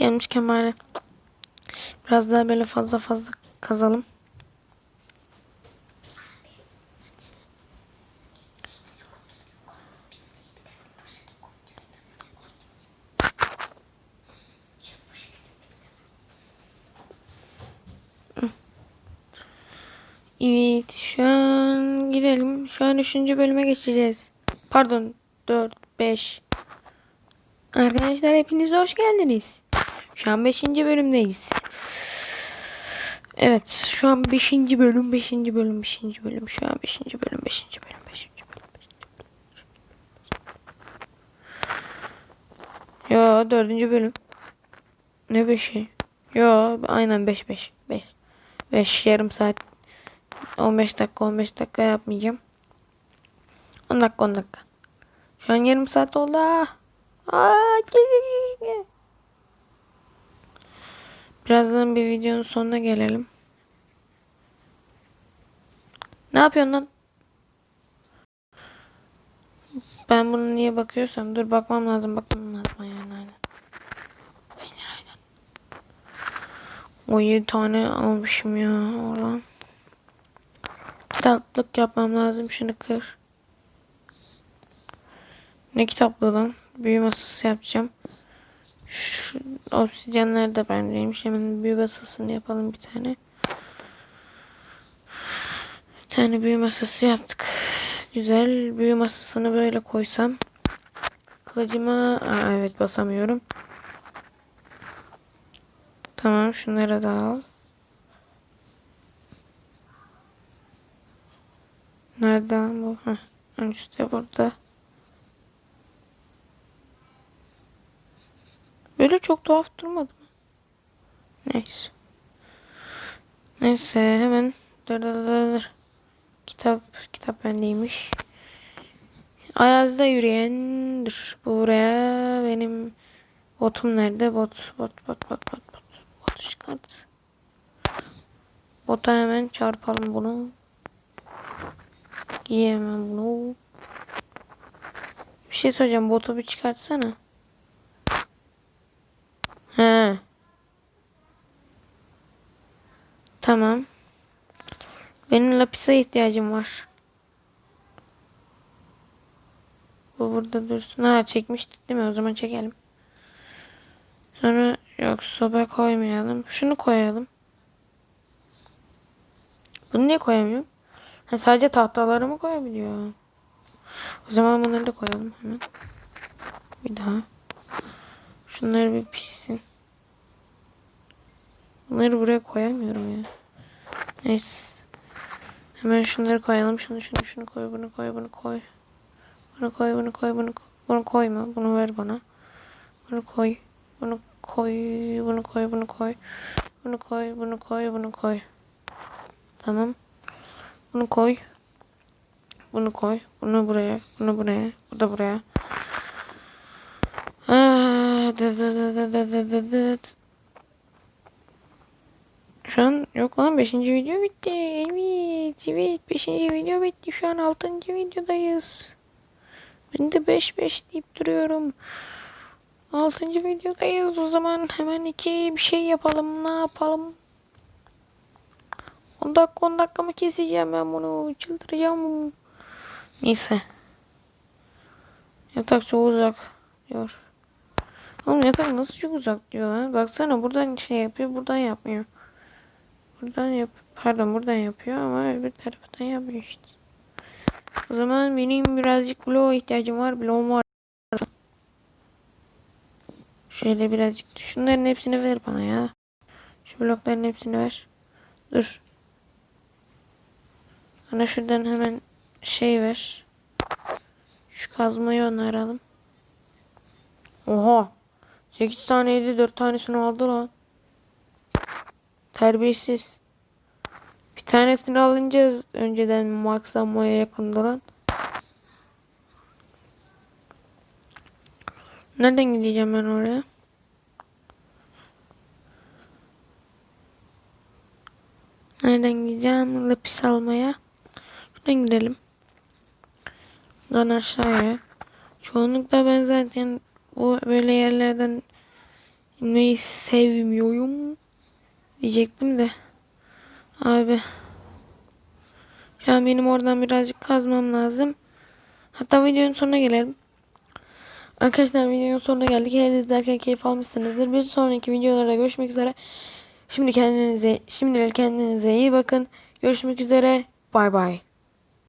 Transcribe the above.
Gelmişken bari biraz daha böyle fazla fazla kazalım. Evet şu an gidelim. Şu an 3. bölüme geçeceğiz. Pardon 4, 5. Arkadaşlar hepiniz hoş geldiniz. Şu an 5. bölümdeyiz. Evet şu an 5. bölüm 5. bölüm 5. bölüm şu an 5. bölüm 5. bölüm 5. bölüm. Yo 4. bölüm. Ne 5'i? Yo aynen 5 5 5. 5 yarım saat 15 dakika 15 dakika yapmayacağım. 10 dakika 10 dakika. Şu an yarım saat oldu. ah. Aa, Birazdan bir videonun sonuna gelelim. Ne yapıyorsun lan? Ben bunu niye bakıyorsam dur bakmam lazım bakmam lazım aynen aynen. Aynen aynen. O 7 tane almışım ya oradan. Kitaplık yapmam lazım şunu kır. Ne kitaplığı lan? Büyü masası yapacağım. Şu obsidyenler de bendeymiş. Hemen büyü masasını yapalım bir tane. Bir tane büyü masası yaptık. Güzel. Büyü masasını böyle koysam. Kılıcıma... Aa, evet basamıyorum. Tamam şunları da al. Nereden bu? Heh, üstte burada. Böyle çok tuhaf durmadı mı? Neyse. Neyse hemen dur dur dur dur. Kitap kitap bendeymiş. Ayaz'da yürüyen dur buraya benim botum nerede? Bot bot bot bot bot bot. Botu çıkart. Bota hemen çarpalım bunu. Giyemem bunu. Bir şey söyleyeceğim. Botu bir çıkartsana. Tamam. Benim lapise ihtiyacım var. Bu burada dursun. Ha çekmiştik değil mi? O zaman çekelim. Sonra yok soba koymayalım. Şunu koyalım. Bunu niye koyamıyorum? Ha, sadece tahtaları mı koyabiliyor? O zaman bunları da koyalım hemen. Bir daha. Şunları bir pişsin. Bunları buraya koyamıyorum ya. Neyse. Hemen şunları koyalım. Şunu şunu şunu koy. Bunu koy. Bunu koy. Bunu koy. Bunu koy. Bunu koy. Bunu koyma. Bunu ver bana. Bunu koy. Bunu koy. Bunu koy. Bunu koy. Bunu koy. Bunu koy. Bunu koy. Tamam. Bunu koy. Bunu koy. Bunu buraya. Bunu buraya. Bu da buraya. Ah, dı dı dı dı dı dı dı dı. Şu an yok lan 5. video bitti. Evet, evet 5. video bitti. Şu an 6. videodayız. Ben de 5 5 deyip duruyorum. 6. videodayız. O zaman hemen iki bir şey yapalım. Ne yapalım? 10 dakika 10 dakika mı keseceğim ben bunu? Çıldıracağım. Neyse. Yatak çok uzak diyor. Oğlum yatak nasıl çok uzak diyor lan. Baksana buradan şey yapıyor buradan yapmıyor. Buradan yap pardon buradan yapıyor ama öbür taraftan yapmıyor işte. O zaman benim birazcık bloğa ihtiyacım var. Bloğum var. Şöyle birazcık. Şunların hepsini ver bana ya. Şu blokların hepsini ver. Dur. Bana şuradan hemen şey ver. Şu kazmayı onaralım. Oha. 8 taneydi 4 tanesini aldı lan. Terbiyesiz. Bir tanesini alınca önceden maksamaya yakındı lan. Nereden gideceğim ben oraya? Nereden gideceğim? Lapis almaya. Şuradan gidelim. Buradan aşağıya. Çoğunlukla ben zaten bu böyle yerlerden İnmeyi sevmiyorum. Diyecektim de. Abi. Şu an benim oradan birazcık kazmam lazım. Hatta videonun sonuna gelelim. Arkadaşlar videonun sonuna geldik. Eğer izlerken keyif almışsınızdır. Bir sonraki videolarda görüşmek üzere. Şimdi kendinize, şimdilik kendinize iyi bakın. Görüşmek üzere. Bay bay.